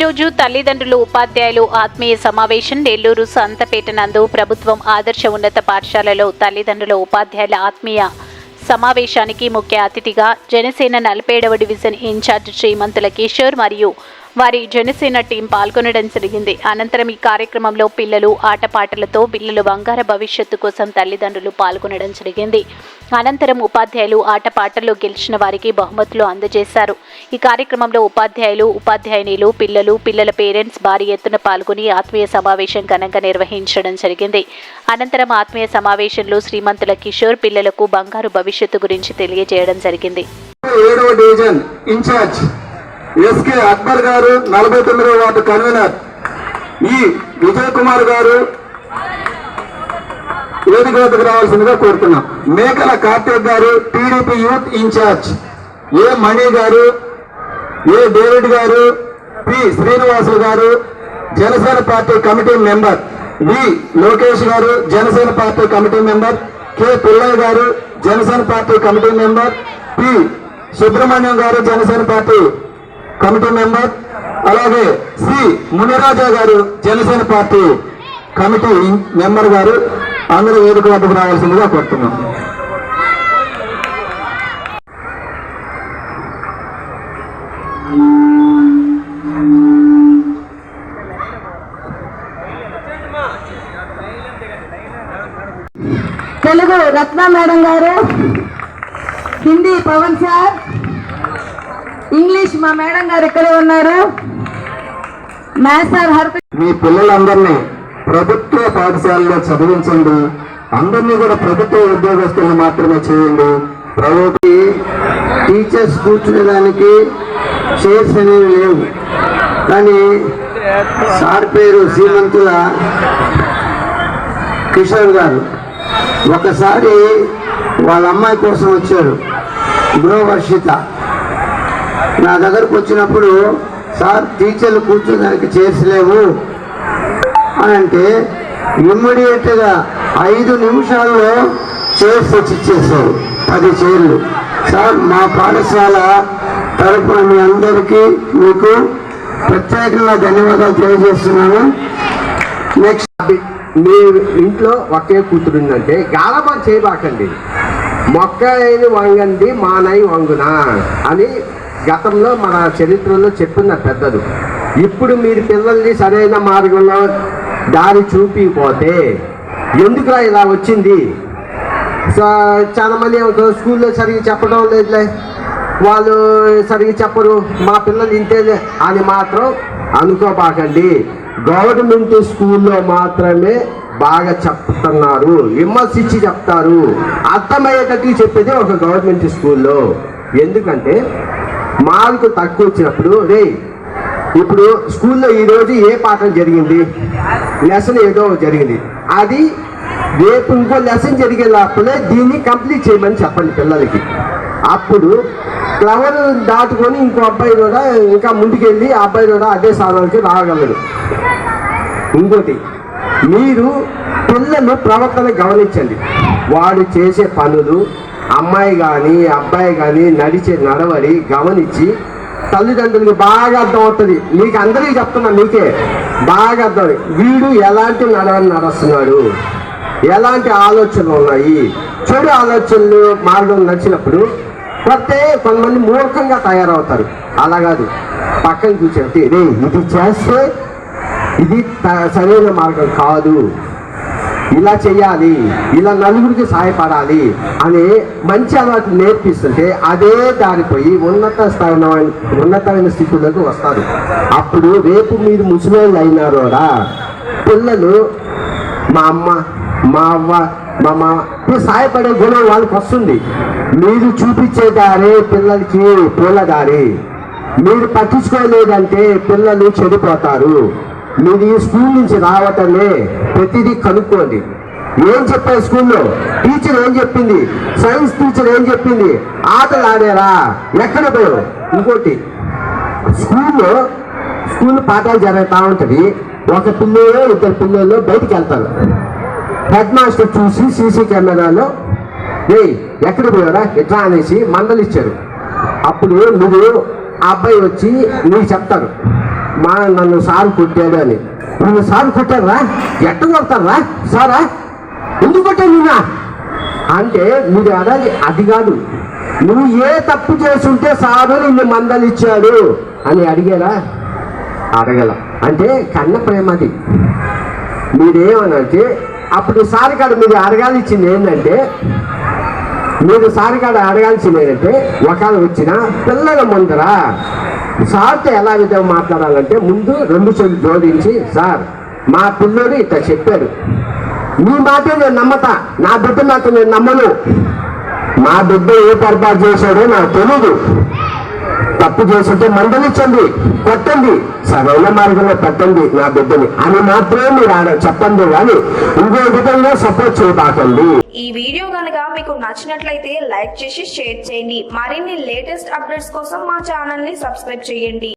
ఈరోజు తల్లిదండ్రులు ఉపాధ్యాయులు ఆత్మీయ సమావేశం నెల్లూరు సంతపేట నందు ప్రభుత్వం ఆదర్శ ఉన్నత పాఠశాలలో తల్లిదండ్రుల ఉపాధ్యాయుల ఆత్మీయ సమావేశానికి ముఖ్య అతిథిగా Janasena నలభేడవ division in charge Srimanthula Kishore మరియు వారి జనసేన టీం పాల్గొనడం జరిగింది. అనంతరం ఈ కార్యక్రమంలో పిల్లలు ఆటపాటలతో పిల్లలు బంగార భవిష్యత్తు కోసం తల్లిదండ్రులు పాల్గొనడం జరిగింది. అనంతరం ఉపాధ్యాయులు ఆటపాటల్లో గెలిచిన వారికి బహుమతులు అందజేశారు. ఈ కార్యక్రమంలో ఉపాధ్యాయులు ఉపాధ్యాయునిలు పిల్లలు పిల్లల పేరెంట్స్ భారీ ఎత్తున పాల్గొని ఆత్మీయ సమావేశం ఘనంగా నిర్వహించడం జరిగింది. అనంతరం ఆత్మీయ సమావేశంలో శ్రీమంతుల కిషోర్ పిల్లలకు బంగారు భవిష్యత్తు గురించి తెలియజేయడం జరిగింది. డివిజన్ ఇన్ఛార్జ్ ఎస్కే అక్బర్ గారు నలభై తొమ్మిదవ వార్డు కన్వీనర్. ఈ విజయ్ కుమార్ గారు వేదిక వద్దకు రావాల్సిందిగా కోరుతున్నాం. Mekala Karthik garu TDP youth in charge. A Mani garu A David garu P Srinivasulu garu Janasena party committee member. V Lokesh garu Janasena party committee member. K Pillaiah garu Janasena party committee member. P Subrahmanyam garu Janasena party committee member అలాగే C. Muniraja గారు Janasena party committee member గారు అందరూ వేదిక వద్దకు రావాల్సిందిగా కోరుతున్నాం. Telugu Ratna madam garu Hindi Pavan sir English మా madam గారు ఇక్కడే ఉన్నారు. మ్యాథ్స్ సార్ మీ పిల్లలందరినీ ప్రభుత్వ పాఠశాలలో చదివించండి. అందరినీ కూడా ప్రభుత్వ ఉద్యోగస్తులను మాత్రమే చేయండి. ప్రభుత్వ టీచర్స్ కూర్చునేదానికి చైర్స్ అనేవి లేవు. కానీ సార్ పేరు శ్రీమంతుల కిషోర్ గారు. ఒకసారి వాళ్ళ అమ్మాయి కోసం వచ్చారు. గృహవర్షిత. నా దగ్గరకు వచ్చినప్పుడు సార్ టీచర్లు కూర్చోడానికి చైర్స్ లేవు. అని అంటే ఇమ్మీడియట్గా ఐదు నిమిషాల్లో చైర్స్ తెచ్చి ఇచ్చేసారు పది చైర్లు. సార్ మా పాఠశాల తరపున మీ అందరికీ మీకు ప్రత్యేకంగా ధన్యవాదాలు తెలియజేస్తున్నాను. నెక్స్ట్ మీ ఇంట్లో ఒకే కూతురుందంటే గాలబా చేయబాకండి. మొక్క అయిన వంగండి మానై వంగునా అని గతంలో మన చరిత్రలో చెప్పున్న పెద్దలు ఇప్పుడు మీరు పిల్లల్ని సరైన మార్గంలో దారి చూపిపోతే ఎందుకురా ఇలా వచ్చింది? చాలామంది చాలా మంది ఏమంటారు స్కూల్లో సరిగ్గా చెప్పడం లేదులే. వాళ్ళు సరిగ్గా చెప్పరు. మా పిల్లలు ఇంతేలే అని మాత్రం అనుకోబాకండి. గవర్నమెంట్ స్కూల్లో మాత్రమే బాగా చెప్తున్నారు. విమర్శించి చెప్తారు. అర్థమయ్యేటట్టు చెప్పేది ఒక గవర్నమెంట్ స్కూల్లో. ఎందుకంటే మార్కు తక్కువ వచ్చినప్పుడు రే ఇప్పుడు స్కూల్లో ఈరోజు ఏ పాఠం జరిగింది? లెసన్ ఏదో జరిగింది. అది రేపు ఇంకో లెసన్ జరిగే దీన్ని కంప్లీట్ చేయమని చెప్పండి పిల్లలకి. అప్పుడు ఫ్లవర్ దాటుకొని ఇంకో అబ్బాయి కూడా ఇంకా ముందుకెళ్ళి ఆ అబ్బాయి కూడా అదే స్థానానికి రాగలరు ఇంకోటి మీరు పిల్లలు ప్రవర్తన గమనించండి. వాడు చేసే పనులు అమ్మాయి కానీ అబ్బాయి కానీ నడిచే నడవడి గమనించి తల్లిదండ్రులకు బాగా అర్థం అవుతుంది. మీకు అందరికీ చెప్తున్నా మీకే. బాగా అర్థం వీడు ఎలాంటి నడవని నడుస్తున్నాడు? ఎలాంటి ఆలోచనలు ఉన్నాయి? చెడు ఆలోచనలు మార్గం నడిచినప్పుడు కొత్త కొంతమంది మూర్ఖంగా తయారవుతారు. అలా కాదు. పక్కన కూర్చోబెట్టి రే ఇది చేస్తే ఇది సరైన మార్గం కాదు. ఇలా చేయాలి ఇలా నలుగురికి సహాయపడాలి అని మంచి అలవాటు నేర్పిస్తుంటే అదే దారిపోయి ఉన్నత స్థానమైన ఉన్నతమైన స్థితిలోకి వస్తారు. అప్పుడు రేపు మీరు ముసలోళ్ళు అయినారోడా పిల్లలు మా అమ్మ మా అవ్వ మా సహాయపడే గుణం వాళ్ళకి వస్తుంది. మీరు చూపించే దారే పిల్లలకి పూలదారి మీరు పట్టించుకోలేదంటే పిల్లలు చెడిపోతారు. మీరు ఈ స్కూల్ నుంచి రావటమే ప్రతిదీ కనుక్కోండి. ఏం చెప్పారు స్కూల్లో? టీచర్ ఏం చెప్పింది? సైన్స్ టీచర్ ఏం చెప్పింది? ఆటలు ఆడారా? ఎక్కడ పోయారు ఇంకోటి స్కూల్లో స్కూల్ పాఠాలు జరుగుతూ ఉంటుంది. ఒక పిల్లలు ఇద్దరు పిల్లలు బయటికి వెళ్తారు. హెడ్ మాస్టర్ చూసి సీసీ కెమెరాలో ఏయ్ ఎక్కడ పోయారా ఎట్లా అనేసి మండలిచ్చారు అప్పుడు నువ్వు ఆ అబ్బాయి వచ్చి నీకు చెప్తారు. మా నన్ను సారు కొట్టాడు అని. నన్ను సారు కొట్టారా ఎట్ట కొడతారా సారా? ఎందుకు కొట్టాను నిన్న? అంటే మీరు అడాలి అది కాదు. నువ్వు ఏ తప్పు చేస్తుంటే సారు నిన్ను మందలిచ్చాడు అని అడిగారా అడగల. అంటే కన్న ప్రేమది మీరేమనంటే అప్పుడు సారి కాడ మీరు అడగాల్సింది ఏంటంటే మీరు సార్ కాడ అడగాల్సింది ఏంటంటే ఒకవేళ వచ్చిన పిల్లల ముందర. సార్తో ఎలా విధంగా మాట్లాడాలంటే ముందు రెండు చెవులు జోడించి సార్ మా పిల్లోడు ఇట్లా చెప్పారు మీ మాటే నేను నమ్మతా. నా బిడ్డ మాట నేను నమ్మను. మా బిడ్డ ఏ పొరపాటు చేశాడో నాకు తెలియదు తప్పు చేస్తుంటే మందలించండి కొట్టండి సరైన మార్గంలో పెట్టండి నా బిడ్డని అని మాత్రమే మీరు చెప్పండి కానీ ఇంకో విధంగా సపోర్ట్ చేయబాకండి. ఈ వీడియో కనుక మీకు నచ్చినట్లయితే లైక్ చేసి షేర్ చేయండి. మరిన్ని లేటెస్ట్ అప్డేట్స్ కోసం మా ఛానల్ని సబ్స్క్రైబ్ చేయండి.